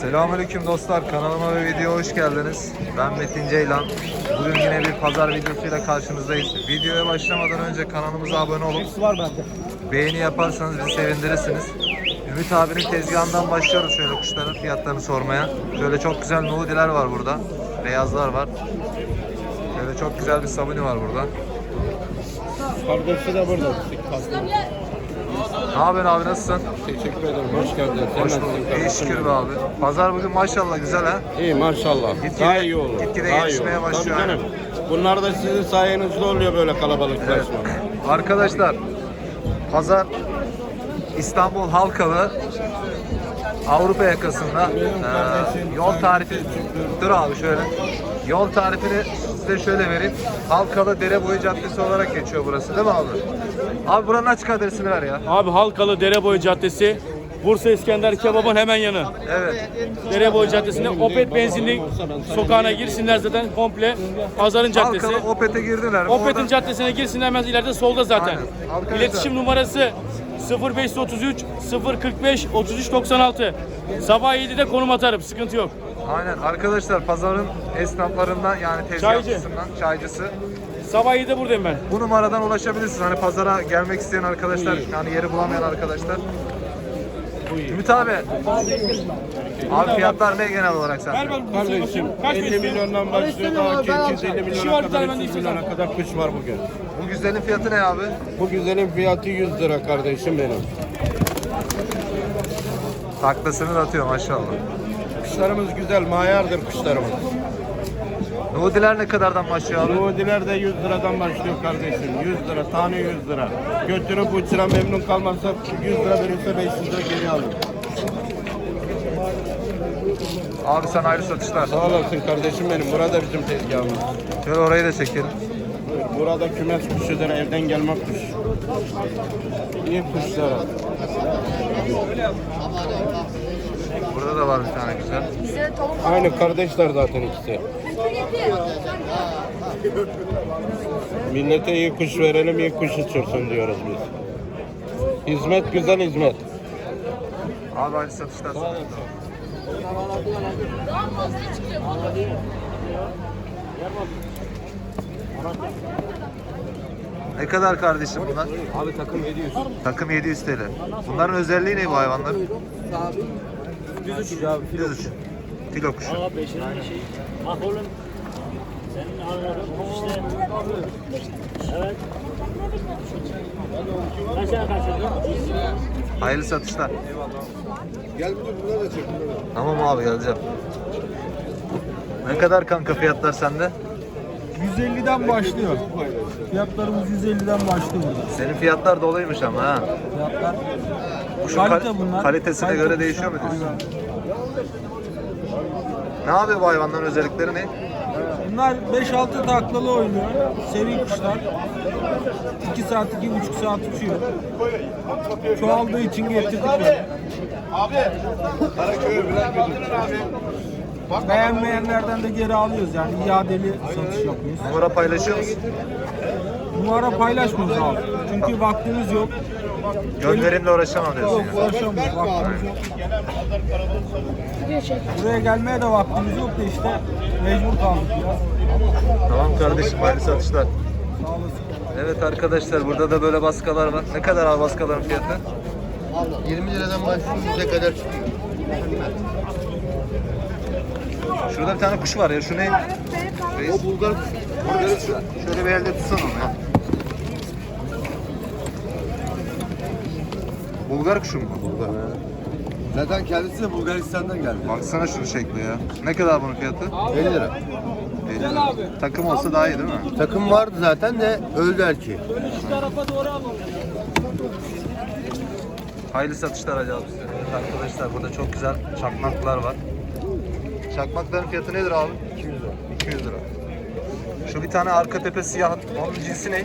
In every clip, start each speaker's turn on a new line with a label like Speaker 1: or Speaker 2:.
Speaker 1: Selamünaleyküm dostlar. Kanalıma ve videoya hoş geldiniz. Ben Metin Ceylan. Bugün yine bir pazar videosuyla karşınızdayız. Videoya başlamadan önce kanalımıza abone olup
Speaker 2: var bende.
Speaker 1: beğeni yaparsanız bizi sevindirirsiniz. Ümit abinin tezgahından başlıyoruz şöyle kuşların fiyatlarını sormaya. Şöyle çok güzel nudiler var burada. Beyazlar var. Şöyle çok güzel bir sabuni var burada.
Speaker 3: Kardeşi de burada.
Speaker 1: Ne yapıyorsun abi nasılsın?
Speaker 3: Teşekkür ederim. Hoş geldin.
Speaker 1: Hoş bulduk. İyi şükür be abi. Pazar bugün maşallah güzel ha.
Speaker 3: İyi maşallah.
Speaker 1: Gitgide-
Speaker 3: Daha iyi olur.
Speaker 1: gitgide
Speaker 3: Daha iyi
Speaker 1: gelişmeye
Speaker 3: olur.
Speaker 1: başlıyor
Speaker 3: Tabii canım. Bunlar da sizin sayenizde oluyor böyle kalabalıklaşma.
Speaker 1: Arkadaşlar pazar İstanbul Halkalı Avrupa yakasında eee, yol tarifi dur abi şöyle yol tarifini size şöyle vereyim Halkalı Dereboyu Caddesi olarak geçiyor burası değil mi abi? Abi buranın açık adresini ver ya.
Speaker 2: Abi Halkalı Dereboyu Caddesi, Bursa İskender Kebab'ın hemen yanı.
Speaker 1: Evet.
Speaker 2: Dereboyu Caddesi'nde Opet benzinlik sokağına girsinler zaten komple pazarın caddesi.
Speaker 1: Halkalı Opet'e girdiler.
Speaker 2: Opet'in
Speaker 1: Oradan-
Speaker 2: caddesine girsinler hemen ileride solda zaten.
Speaker 1: Aynen. Arkadaşlar-
Speaker 2: İletişim numarası 0533 045 3396. Sabah 7'de konum atarım. Sıkıntı yok.
Speaker 1: Aynen arkadaşlar pazarın esnaflarından yani tezgahçısından çaycısı.
Speaker 2: Sabah 7'de buradayım ben.
Speaker 1: Bu numaradan ulaşabilirsiniz. Hani pazara gelmek isteyen arkadaşlar, yani yeri bulamayan arkadaşlar. Ümit abi. Abi fiyatlar ne genel olarak
Speaker 2: Ver
Speaker 1: sende?
Speaker 2: ben
Speaker 3: Kardeşim
Speaker 2: Kaç
Speaker 3: 50
Speaker 2: misin?
Speaker 3: milyondan başlıyor daha ki 250
Speaker 2: Kişi var
Speaker 3: milyona
Speaker 2: tane,
Speaker 3: kadar
Speaker 2: ben
Speaker 3: 300 milyona kadar kuş var bugün.
Speaker 1: Bu güzelin fiyatı ne abi?
Speaker 3: Bu güzelin fiyatı 100 lira kardeşim benim.
Speaker 1: Taklasını da atıyor maşallah.
Speaker 3: Kuşlarımız güzel, mayardır kuşlarımız.
Speaker 1: Nudiler ne kadardan başlıyor abi?
Speaker 3: Nudiler de 100 liradan başlıyor kardeşim. 100 lira, tane 100 lira. Götürüp uçuran memnun kalmazsa 100 lira verirse 500 lira geri alır.
Speaker 1: Abi sen ayrı satışlar.
Speaker 3: Sağ olasın kardeşim benim. Burada bizim tezgahımız.
Speaker 1: Şöyle orayı da çekelim.
Speaker 3: Burada kümes kuşudur, evden gelme kuş. İyi kuşlar.
Speaker 1: Burada da var bir tane güzel.
Speaker 3: Aynı kardeşler zaten ikisi. Millete iyi kuş verelim, iyi kuş uçursun diyoruz biz. Hizmet güzel hizmet.
Speaker 1: Abi ayrı satışlar. Ne kadar kardeşim bunlar?
Speaker 3: Abi takım 700.
Speaker 1: Takım 700 TL. Bunların özelliği ne bu hayvanların?
Speaker 3: Düz uç abi.
Speaker 1: Düz uç. Filo kuşu.
Speaker 4: şey. Bak oğlum. Senin anladığın işte. Evet. Kaç tane kaçırdın?
Speaker 1: Hayırlı satışlar.
Speaker 3: Gel bunları da çek.
Speaker 1: Tamam abi geleceğim. Ne kadar kanka fiyatlar sende?
Speaker 5: 150'den başlıyor. Fiyatlarımız 150'den başlıyor.
Speaker 1: Senin fiyatlar doluymuş ama ha.
Speaker 5: Fiyatlar
Speaker 1: Kuşun
Speaker 5: kalite
Speaker 1: kal-
Speaker 5: bunlar.
Speaker 1: Kalitesine
Speaker 5: Kalite
Speaker 1: göre
Speaker 5: kuşlar.
Speaker 1: değişiyor mu diyorsun?
Speaker 5: Aynen.
Speaker 1: Ne yapıyor bu hayvanların özellikleri ne?
Speaker 5: Bunlar 5-6 taklalı oynuyor. Seri kuşlar. 2 saat, 2,5 saat uçuyor. Çoğaldığı için getirdik böyle. Beğenmeyenlerden de geri alıyoruz yani iadeli satış yapıyoruz.
Speaker 1: Numara paylaşıyor musun?
Speaker 5: Numara paylaşmıyoruz abi. Çünkü vaktimiz yok.
Speaker 1: Gönderimle uğraşamam diyorsun
Speaker 5: Yok
Speaker 1: yani.
Speaker 5: uğraşamıyoruz vaktimiz yok. Buraya gelmeye de vaktimiz yok da işte mecbur kaldık biraz.
Speaker 1: Tamam kardeşim hayırlı satışlar.
Speaker 5: Sağ olasın.
Speaker 1: Evet arkadaşlar burada da böyle baskalar var. Ne kadar abi baskaların fiyatı?
Speaker 3: 20 liradan başlıyor 100'e kadar çıkıyor.
Speaker 1: Şurada bir tane kuş var ya şu ne? Reis.
Speaker 3: O Bulgar
Speaker 1: Şöyle, şöyle bir elde tutsana onu ya. Bulgar kuşu mu? Bulgar.
Speaker 3: Zaten kendisi de Bulgaristan'dan geldi.
Speaker 1: Baksana şunu şekli ya. Ne kadar bunun fiyatı?
Speaker 3: 50 lira.
Speaker 1: 50 lira. Takım olsa daha iyi değil mi?
Speaker 3: Takım vardı zaten de öldü erkeği.
Speaker 1: Hayırlı satışlar Hacı abi size. Evet arkadaşlar burada çok güzel çakmaklar var. Çakmakların fiyatı nedir abi? 200 lira. 200 lira. Şu bir tane arka tepe siyah. Onun cinsi ne?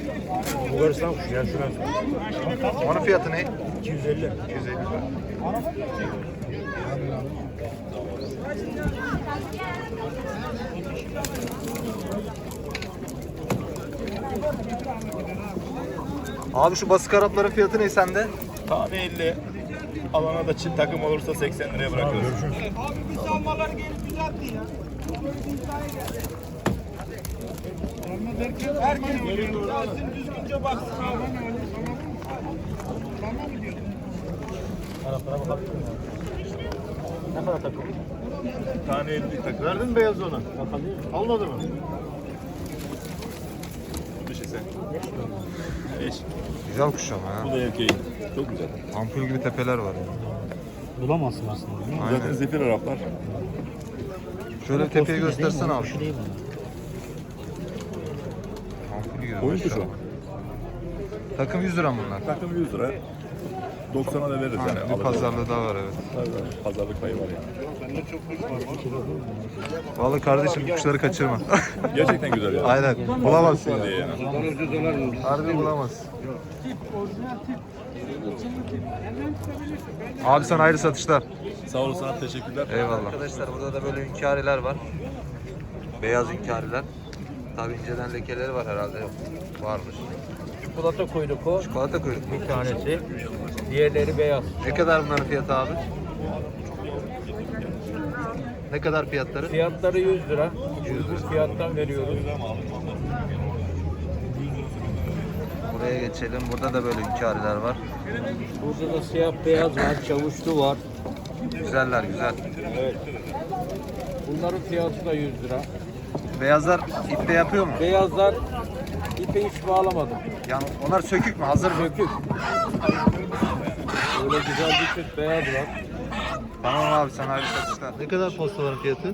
Speaker 3: Bulgaristan kuşu ya şurası.
Speaker 1: Onun fiyatı ne?
Speaker 3: 250.
Speaker 1: 250 lira. Abi şu basık Arapların fiyatı ne sende?
Speaker 3: Tane 50. Alana da çift takım olursa 80 liraya bırakıyoruz.
Speaker 5: Abi biz almaları gelip düzeltti ya. Herkes düzgünce baksın abi.
Speaker 3: Tane 50 tak. Verdin mi beyaz onu? Almadı mı? Sen. Beş.
Speaker 1: Güzel kuş ama
Speaker 3: Bu
Speaker 1: ha.
Speaker 3: da erkeği. Çok güzel.
Speaker 1: Ampul gibi tepeler var. ya.
Speaker 4: Bulamazsın aslında. değil mi?
Speaker 3: Zaten
Speaker 1: Aynen.
Speaker 3: zifir Araplar.
Speaker 1: Şöyle bir tepeyi göstersene abi.
Speaker 4: Şu değil mi?
Speaker 1: Ampul gibi.
Speaker 3: Oyun
Speaker 1: maşallah.
Speaker 3: kuşu.
Speaker 1: Takım 100 lira bunlar.
Speaker 3: Takım 100 lira. 90'a da veririz yani.
Speaker 1: bir
Speaker 3: alırız.
Speaker 1: pazarlığı daha var evet.
Speaker 3: Tabii. Pazarlık payı var yani.
Speaker 1: Vallahi kardeşim kuşları kaçırma.
Speaker 3: Gerçekten güzel ya.
Speaker 1: Aynen. Bulamazsın
Speaker 3: Diye
Speaker 1: ya.
Speaker 3: yani.
Speaker 1: Harbi bulamazsın. Abi sana ayrı satışlar.
Speaker 3: Sağ olasın abi teşekkürler.
Speaker 1: Eyvallah. Arkadaşlar burada da böyle hünkâriler var. Beyaz hünkâriler. Tabi inceden lekeleri var herhalde. Varmış.
Speaker 2: Çikolata kuyruk o.
Speaker 1: Çikolata kuyruk.
Speaker 2: Bir tanesi. Diğerleri beyaz.
Speaker 1: Ne kadar bunların fiyatı abi? Ne kadar fiyatları?
Speaker 2: Fiyatları 100 lira. 100 fiyattan veriyoruz.
Speaker 1: Buraya geçelim. Burada da böyle hünkâriler var.
Speaker 2: Burada da siyah beyaz var, çavuşlu var.
Speaker 1: Güzeller güzel.
Speaker 2: Bunların fiyatı da 100 lira.
Speaker 1: Beyazlar iple yapıyor mu?
Speaker 2: Beyazlar ipe hiç bağlamadım.
Speaker 1: Yani onlar sökük mü? Hazır mı?
Speaker 2: Sökük. Böyle güzel bir çift beyaz var.
Speaker 1: Tamam abi sana ayrı satışlar. Ne kadar postaların fiyatı?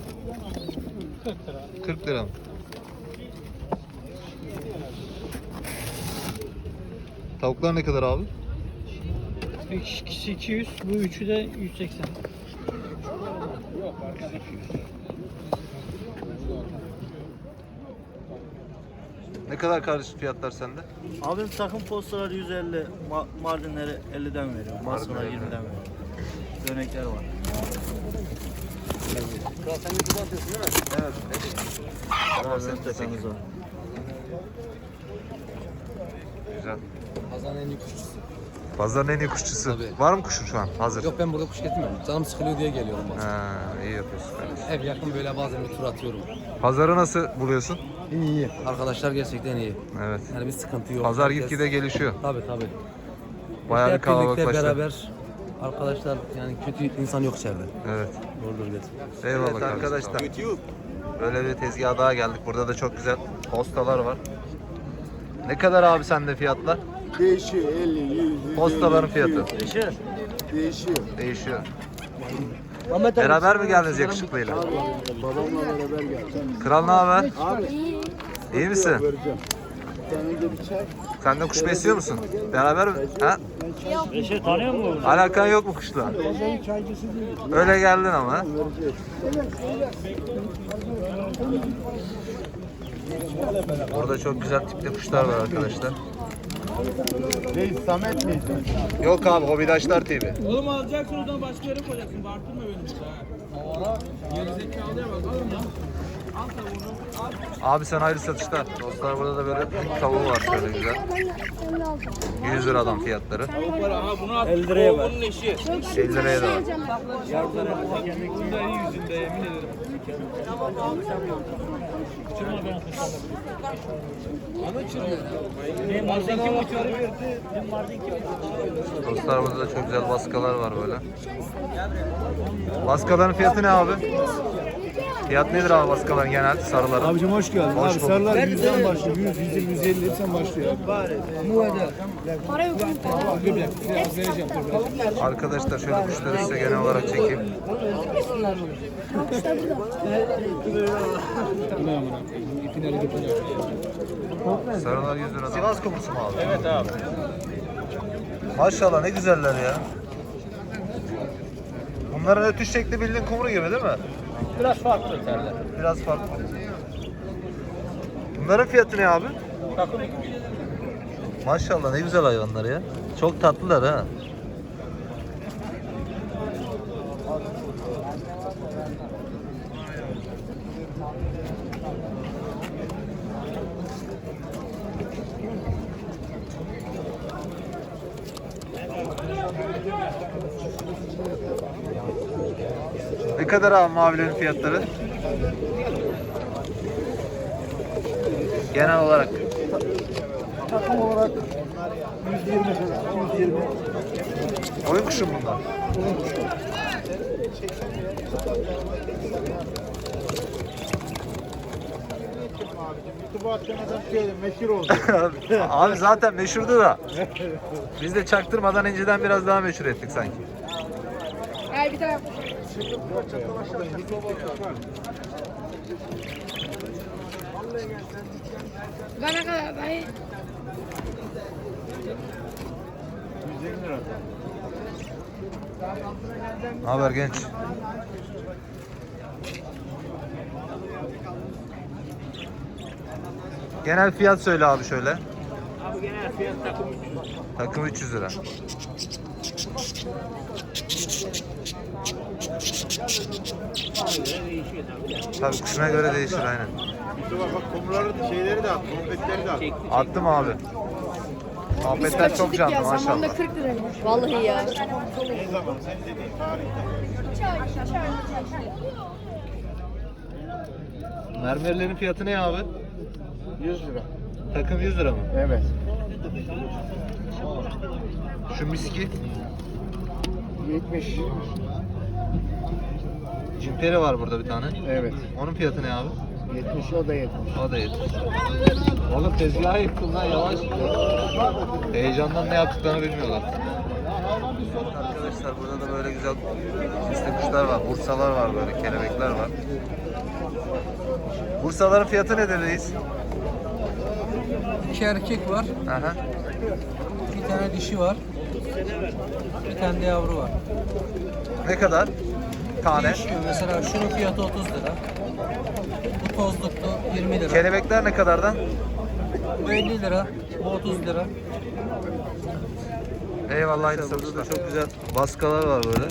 Speaker 1: 40 lira. 40 lira mı? Tavuklar ne kadar abi?
Speaker 4: İkisi 200, bu üçü de 180.
Speaker 1: Ne kadar kardeşim fiyatlar sende?
Speaker 6: Abim takım postaları 150, ma- Mardinleri 50'den veriyor. Masmalar
Speaker 1: Mardinleri
Speaker 6: 20'den veriyor. Dönekler var.
Speaker 1: Evet. Tamam sen de
Speaker 6: Tepemiz var.
Speaker 1: Güzel.
Speaker 7: Pazarın en iyi kuşçusu.
Speaker 1: Pazarın en iyi kuşçusu.
Speaker 7: Tabii.
Speaker 1: Var mı kuşun şu an? Hazır.
Speaker 7: Yok ben burada kuş getirmiyorum. Canım sıkılıyor diye geliyorum bazen.
Speaker 1: Ha, iyi yapıyorsun kardeşim.
Speaker 7: Ev yakın böyle bazen bir tur atıyorum.
Speaker 1: Pazarı nasıl buluyorsun?
Speaker 7: İyi iyi. Arkadaşlar gerçekten iyi.
Speaker 1: Evet.
Speaker 7: Yani bir sıkıntı yok.
Speaker 1: Pazar
Speaker 7: Herkes-
Speaker 1: gitgide gelişiyor.
Speaker 7: Tabii tabii.
Speaker 1: Bayağı bir
Speaker 7: Hep birlikte
Speaker 1: kalabalıklaştı.
Speaker 7: beraber arkadaşlar yani kötü insan yok içeride.
Speaker 1: Evet.
Speaker 7: Doğrudur gerçekten.
Speaker 1: Eyvallah evet, arkadaşlar. Böyle bir tezgaha daha geldik. Burada da çok güzel postalar var. Ne kadar abi sende fiyatlar?
Speaker 8: Değişiyor 50, 100, 150.
Speaker 1: Postaların fiyatı.
Speaker 8: Değişiyor.
Speaker 1: Değişiyor. Beraber mi geldiniz yakışıklıyla?
Speaker 8: Babamla beraber geldim.
Speaker 1: Kral ne haber?
Speaker 8: Abi
Speaker 1: İyi misin?
Speaker 8: vereceğim. Bir tane de bir çay.
Speaker 1: Sen de kuş besliyor musun? Beraber mi? Ha?
Speaker 4: Beşer tanıyor musun?
Speaker 1: Alakan yok mu kuşla?
Speaker 8: Pazarın çaycısı değil.
Speaker 1: Öyle geldin ama.
Speaker 8: Vereceğiz.
Speaker 1: Burada çok güzel tipli kuşlar var arkadaşlar.
Speaker 3: Reis Samet miyiz?
Speaker 1: Yok abi Hobidaşlar TV.
Speaker 5: Oğlum alacaksın oradan başka yere koyacaksın. Bağırtırma beni burada ha. Gerizekalıya bak alın lan.
Speaker 1: Abi sen hayırlı satışlar. Dostlar burada da böyle Hint tavuğu var şöyle güzel. 100 liradan fiyatları.
Speaker 5: Tavuk var aha bunu at.
Speaker 6: 50 liraya var.
Speaker 5: Bunun eşi.
Speaker 1: 50 liraya da var. Dostlar burada da çok güzel baskalar var böyle. Baskaların fiyatı ne abi? Fiyat nedir abi baskaların genel sarıların?
Speaker 8: Abicim hoş geldin.
Speaker 1: Hoş
Speaker 8: abi
Speaker 1: bulduk.
Speaker 8: sarılar 100'den başlıyor. 100, 120, 150 hepsinden başlıyor.
Speaker 1: Arkadaşlar şöyle kuşları size genel olarak çekeyim. Sarılar 100 lira. Sivas kumusu mu abi? Evet abi. Maşallah ne güzeller ya. Bunların ötüş şekli bildiğin kumru gibi değil mi?
Speaker 2: Biraz farklı öterler.
Speaker 1: Biraz farklı. Bunların fiyatı ne abi?
Speaker 2: Takım
Speaker 1: Maşallah ne güzel hayvanlar ya. Çok tatlılar ha. Ne kadar abi mavilerin fiyatları? Genel olarak.
Speaker 8: Takım olarak 120 lira, 120.
Speaker 1: Oyun kuşu bunlar.
Speaker 8: YouTube'a adam şey meşhur oldu.
Speaker 1: abi zaten meşhurdu da. Biz de çaktırmadan inceden biraz daha meşhur ettik sanki.
Speaker 9: Ay bir tane. Bana kadar dayı.
Speaker 1: Ne haber genç? Genel fiyat söyle abi şöyle.
Speaker 4: Abi genel fiyat takım 300 lira.
Speaker 1: Takım 300 lira.
Speaker 4: Tabii.
Speaker 1: Kuşuna göre değişir aynen.
Speaker 8: YouTube'a bak kumruları şeyleri de at, muhabbetleri de at.
Speaker 1: Attım abi. Muhabbetler çok canlı maşallah.
Speaker 9: 40 liraymış. Vallahi ya.
Speaker 8: Ne zaman sen dediğin tarihte.
Speaker 1: Mermerlerin fiyatı ne abi?
Speaker 8: 100 lira.
Speaker 1: Takım 100 lira mı?
Speaker 8: Evet.
Speaker 1: Şu miski.
Speaker 8: 70.
Speaker 1: Cimperi var burada bir tane.
Speaker 8: Evet.
Speaker 1: Onun fiyatı ne abi?
Speaker 8: 70 o da 70.
Speaker 1: O da 70. Oğlum tezgahı yıktın lan yavaş. Heyecandan ne yaptıklarını bilmiyorlar. Arkadaşlar burada da böyle güzel sisli kuşlar var. Bursalar var böyle, kelebekler var. Bursaların fiyatı nedir reis?
Speaker 5: İki erkek var,
Speaker 1: Aha.
Speaker 5: bir tane dişi var. Bir tane de yavru var.
Speaker 1: Ne kadar? Tane.
Speaker 5: Değişiyor. Mesela şunun fiyatı 30 lira. Bu tozluklu 20 lira.
Speaker 1: Kelebekler ne kadardan?
Speaker 5: Bu 50 lira. Bu 30 lira.
Speaker 1: Eyvallah aynısı. Burada da çok güzel baskalar var böyle.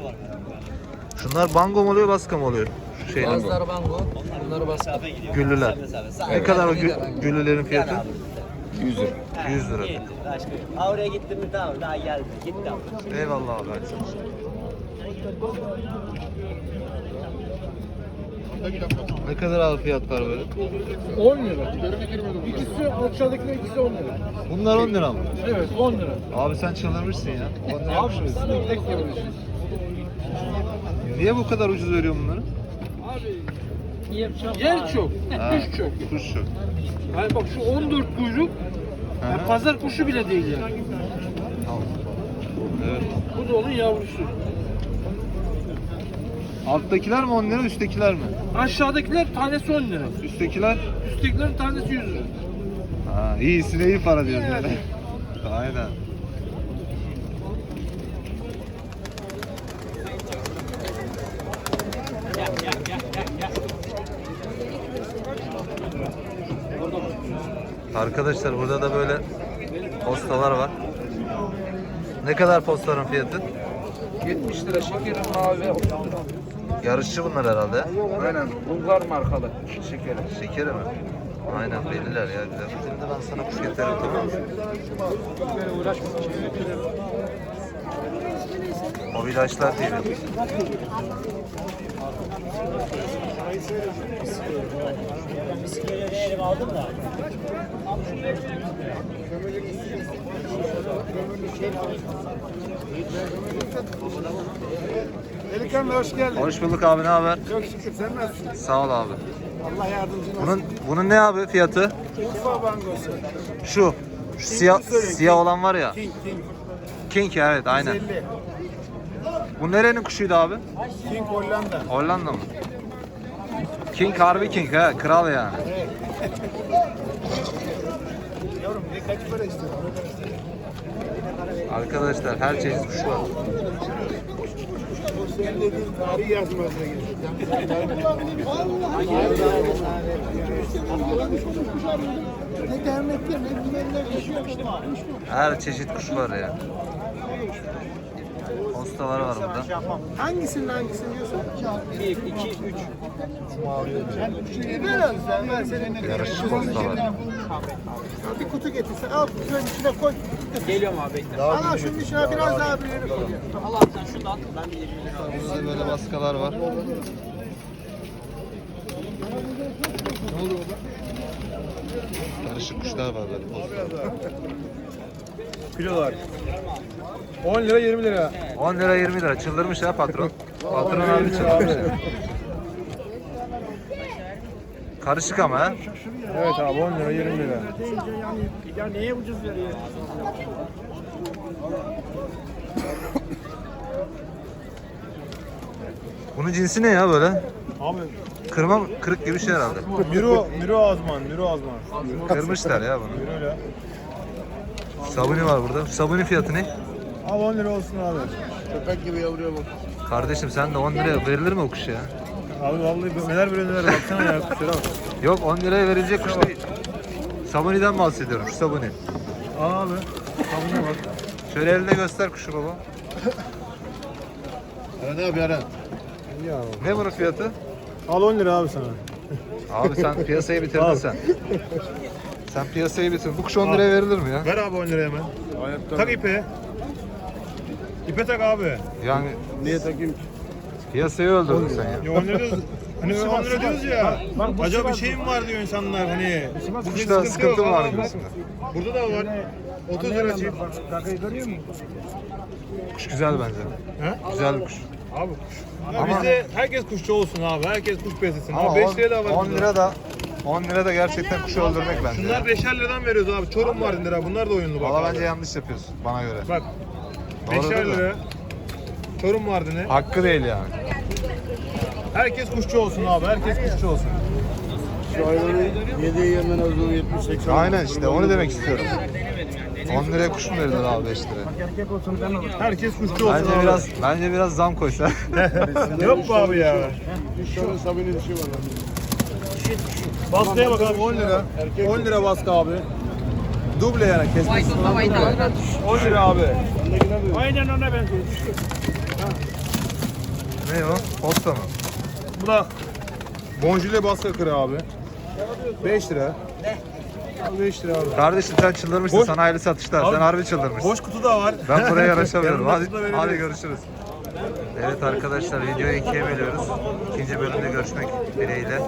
Speaker 1: Şunlar bango mu oluyor, baska mı oluyor? Şu şeyler.
Speaker 5: Bazıları bango, bunları baskı.
Speaker 1: Güllüler. Ne kadar o gü- güllülerin fiyatı?
Speaker 8: 100 lira.
Speaker 1: 100 lira.
Speaker 6: Oraya gittim mi tamam daha geldi. Gitti abi.
Speaker 1: Eyvallah abi. hadi. Ne kadar abi fiyatlar böyle?
Speaker 8: 10 lira. İkisi aşağıdakiler ikisi 10 lira.
Speaker 1: Bunlar 10 lira mı?
Speaker 8: Evet 10 lira.
Speaker 1: Abi sen çıldırmışsın ya. 10 lira
Speaker 8: Abi sizin tek yapıyorsunuz.
Speaker 1: Niye bu kadar ucuz veriyor bunları?
Speaker 8: Yer çok.
Speaker 1: Ha,
Speaker 8: Kuş çok.
Speaker 1: Kuş çok.
Speaker 8: Yani bak şu 14 kuyruk
Speaker 1: Hı
Speaker 8: yani
Speaker 1: hı.
Speaker 8: pazar kuşu bile değil yani.
Speaker 1: Evet.
Speaker 8: Bu da onun yavrusu.
Speaker 1: Alttakiler mi 10 lira, üsttekiler mi?
Speaker 8: Aşağıdakiler tanesi 10 lira.
Speaker 1: Üsttekiler?
Speaker 8: Üsttekilerin tanesi 100 lira.
Speaker 1: Ha, iyisine iyi para diyorsun yani. Aynen. Arkadaşlar burada da böyle postalar var. Ne kadar postaların fiyatı?
Speaker 5: 70 lira şekerim mavi 30 lira.
Speaker 1: Yarışçı bunlar herhalde.
Speaker 5: Aynen Bulgar markalı şekeri.
Speaker 1: Şekeri mi? Aynen belliler ya güzel. Şimdi ben sana kuş getiririm tamam mı? Mobilaçlar TV.
Speaker 8: Delikanlı hoş geldin.
Speaker 1: Hoş bulduk abi ne haber?
Speaker 8: Çok şükür sen nasılsın?
Speaker 1: Sağ ol abi.
Speaker 8: Allah yardımcın olsun.
Speaker 1: Bunun bunun ne abi fiyatı?
Speaker 8: Kufa bangosu.
Speaker 1: Şu. Şu siyah siyah olan var ya.
Speaker 8: King King.
Speaker 1: King evet aynen.
Speaker 8: 150.
Speaker 1: Bu nerenin kuşuydu abi?
Speaker 8: King Hollanda.
Speaker 1: Hollanda mı? King harbi King ha kral yani.
Speaker 8: Yavrum ne kaç para istiyorsun?
Speaker 1: Arkadaşlar her çeşit kuş var. Her çeşit kuş var ya. Postalar var burada.
Speaker 8: Hangisinin hangisini diyorsun? 1, 2, 3. Ver abi sen ver senin
Speaker 1: Yarışçı postalar.
Speaker 8: Bir kutu getirsen al şöyle içine koy. Allah şunun içine biraz daha büyüğünü koy.
Speaker 1: Burada böyle baskalar var. Karışık kuşlar var böyle.
Speaker 5: Kilolar. 10 lira 20 lira.
Speaker 1: 10 lira 20 lira. Çıldırmış ha patron. Patron harbi çıldırmış. ya. Karışık ama ha.
Speaker 5: Evet abi 10 lira 20 lira.
Speaker 1: Bunun cinsi ne ya böyle?
Speaker 5: Abi
Speaker 1: Kırma kırık gibi bir şey herhalde.
Speaker 5: Miro, Miro Azman, Miro Azman.
Speaker 1: Kırmışlar ya bunu.
Speaker 5: Miro'yla.
Speaker 1: Sabuni var burada. Sabuni fiyatı ne?
Speaker 5: Abi 10 lira olsun abi.
Speaker 3: Köpek gibi yavruya bak.
Speaker 1: Kardeşim sen de 10 liraya verilir mi o kuş ya?
Speaker 5: Abi vallahi neler böyle neler baksana ya kuşlara bak.
Speaker 1: Yok 10 liraya verilecek kuş değil. Sabuni'den bahsediyorum şu sabuni.
Speaker 5: Abi. Sabuna bak.
Speaker 1: Şöyle elinde göster kuşu baba.
Speaker 3: Eren abi Eren.
Speaker 1: Ne bunun fiyatı?
Speaker 5: Al 10 lira abi sana.
Speaker 1: Abi sen piyasayı bitirdin sen. Sen piyasayı bitirdin. Bu kuş 10 liraya verilir mi ya?
Speaker 5: Ver abi 10 liraya hemen. Tak ipe. İpe tak abi.
Speaker 1: Yani
Speaker 3: Niye takayım ki?
Speaker 1: piyasayı öldürdün sen ya.
Speaker 5: Ya 10 lira diyoruz. Hani 10 lira diyoruz ya. Acaba bir şey mi var diyor insanlar hani. Bugün
Speaker 1: Kuşta sıkıntı mı
Speaker 5: yok
Speaker 1: var
Speaker 5: ama
Speaker 1: diyorsun?
Speaker 5: Burada da var. 30 lira çift.
Speaker 1: Kuş güzel bence.
Speaker 5: He?
Speaker 1: Güzel bir kuş.
Speaker 5: Abi Ya
Speaker 1: Ama-
Speaker 5: bizde herkes kuşçu olsun abi. Herkes kuş beslesin.
Speaker 1: Ama
Speaker 5: Abi 5
Speaker 1: on-
Speaker 5: liraya da var.
Speaker 1: 10
Speaker 5: burada.
Speaker 1: lira da 10 lira da gerçekten kuşu öldürmek bence.
Speaker 5: Bunlar
Speaker 1: ya.
Speaker 5: 5'er liradan veriyoruz abi. Çorum var lira. Bunlar da oyunlu bak.
Speaker 1: Valla
Speaker 5: abi.
Speaker 1: bence yanlış yapıyorsun bana göre.
Speaker 5: Bak.
Speaker 1: Doğru
Speaker 5: 5'er
Speaker 1: değil mi?
Speaker 5: lira. Çorum Mardin'i.
Speaker 1: Hakkı değil yani.
Speaker 5: Herkes kuşçu olsun abi. Herkes kuşçu olsun.
Speaker 3: Şu hayvanın yediği yemden az 70-80.
Speaker 1: Aynen işte onu demek istiyorum. 10 liraya kuş mu verilir abi 5 lira?
Speaker 5: Herkes kuşçu olsun
Speaker 1: Bence
Speaker 5: abi.
Speaker 1: biraz bence biraz zam koysa.
Speaker 5: Yok mu abi ya?
Speaker 3: 3 tane sabine dişi var.
Speaker 5: Baskıya bak abi 10 lira. 10 lira baskı abi. Duble yani kesmesi. 10 lira abi. Aynen ona benziyor.
Speaker 1: ne o? Posta mı?
Speaker 5: Bu da bonjule baskı kırı abi. 5 lira. 5 lira abi.
Speaker 1: Kardeşim sen çıldırmışsın
Speaker 5: Boş-
Speaker 1: sana hayırlı satışlar.
Speaker 5: Abi,
Speaker 1: Sen harbi çıldırmışsın.
Speaker 5: Boş kutu da var.
Speaker 1: Ben buraya yaraşamıyorum. Hadi,
Speaker 5: kutu da veririz.
Speaker 1: hadi görüşürüz. Evet arkadaşlar videoyu ikiye bölüyoruz. İkinci bölümde görüşmek dileğiyle.